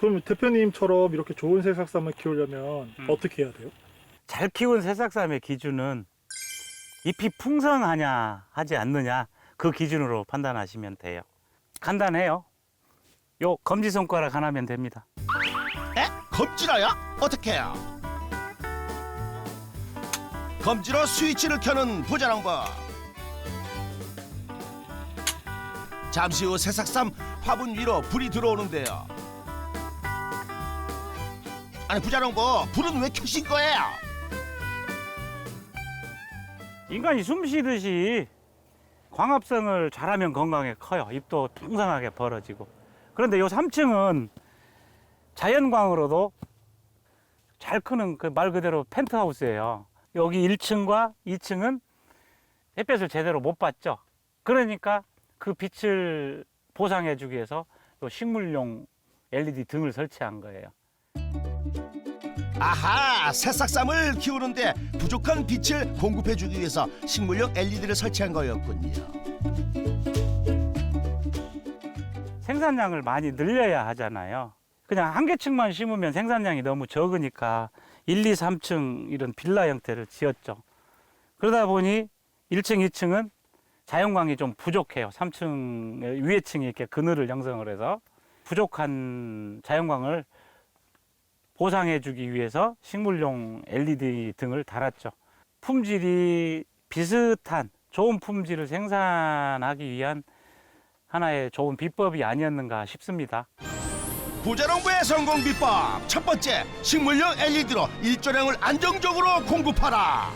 그럼 대표님처럼 이렇게 좋은 새싹쌈을 키우려면 음. 어떻게 해야 돼요? 잘 키운 새싹쌈의 기준은 잎이 풍성하냐 하지 않느냐 그 기준으로 판단하시면 돼요. 간단해요. 요 검지 손가락 하나면 됩니다. 에? 검지라야? 어떻게 해요? 검지로 스위치를 켜는 부자랑 법 잠시 후 새싹쌈 화분 위로 불이 들어오는데요 아니 부자랑법 불은 왜 켜신 거예요? 인간이 숨 쉬듯이 광합성을 잘하면 건강에 커요. 잎도 풍성하게 벌어지고. 그런데 요 3층은 자연광으로도 잘 크는 그 말 그대로 펜트하우스예요. 여기 1층과 2층은 햇볕을 제대로 못 받죠. 그러니까 그 빛을 보상해 주기 위해서 요 식물용 LED 등을 설치한 거예요. 아하 새싹쌈을 키우는데 부족한 빛을 공급해주기 위해서 식물용 LED를 설치한 거였군요 생산량을 많이 늘려야 하잖아요. 그냥 한 개층만 심으면 생산량이 너무 적으니까 1, 2, 3층 이런 빌라 형태를 지었죠. 그러다 보니 1층, 2층은 자연광이 좀 부족해요. 3층 위에 층이 이렇게 그늘을 형성을 해서 부족한 자연광을 보상해 주기 위해서 식물용 LED 등을 달았죠. 품질이 비슷한 좋은 품질을 생산하기 위한 하나의 좋은 비법이 아니었는가 싶습니다. 부자농부의 성공 비법 첫 번째 식물용 LED로 일조량을 안정적으로 공급하라